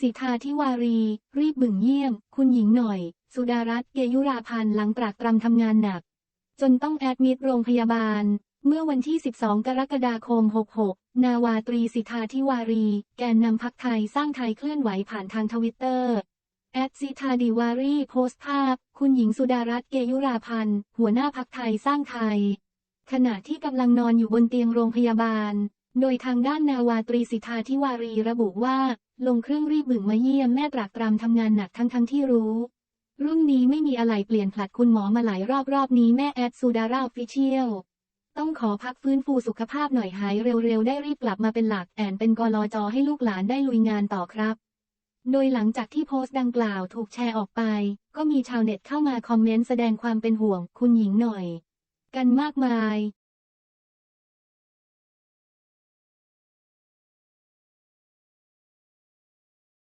สิทธาธิวารี รีบบึงเยี่ยม คุณหญิงหน่อย สุดารัตน์เกยุราพันธ์หลังตรากตรำทำงานหนัก จนต้องแอดมิดโรงพยาบาล เมื่อวันที่ 12 กรกฎาคม 66 นาวาตรีสิทธาธิวารี แกนนำพักไทยสร้างไทยเคลื่อนไหวผ่านทางทวิตเตอร์แอดสิทาดิวารีโพสต์ภาพ คุณหญิงสุดารัตน์เกยุราพันธ์ หัวหน้าพักไทยสร้างไทย ขณะที่กำลังนอนอยู่บนเตียงโรงพยาบาล โดยทางด้านนาวาตรีสิทธาธิวารีระบุว่า ลงเครื่องรีบบึ่งมาเยี่ยมแม่ตรากตรำทำงานหนักทั้งทั้งที่รู้ รุ่นนี้ไม่มีอะไรเปลี่ยนผลัดคุณหมอมาหลายรอบรอบนี้แม่แอดซูดาราฟฟิเชียลต้องขอพักฟื้นฟูสุขภาพหน่อยหายเร็วๆ ได้รีบกลับมาเป็นหลักแอนเป็นกลอจอให้ลูกหลานได้ลุยงานต่อครับ โดยหลังจากที่โพสต์ดังกล่าวถูกแชร์ออกไป ก็มีชาวเน็ตเข้ามาคอมเมนต์แสดงความเป็นห่วงคุณหญิงหน่อย กันมากมาย